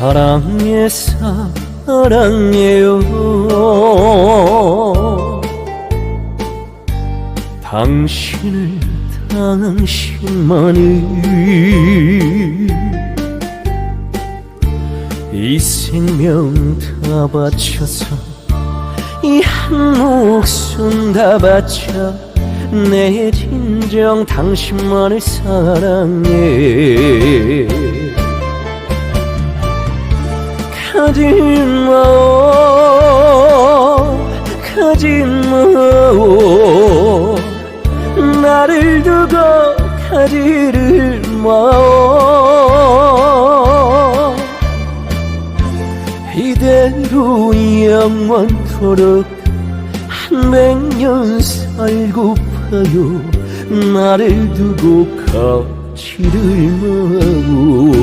사랑해 사랑해요 당신을 당신만을 이 생명 다 바쳐서 이 한 목숨 다 바쳐 내 진정 당신만을 사랑해 가지마오 가지마오 나를 두고 가지를 마오. 이대로 영원토록 한 백년 살고파요. 나를 두고 가지를 마오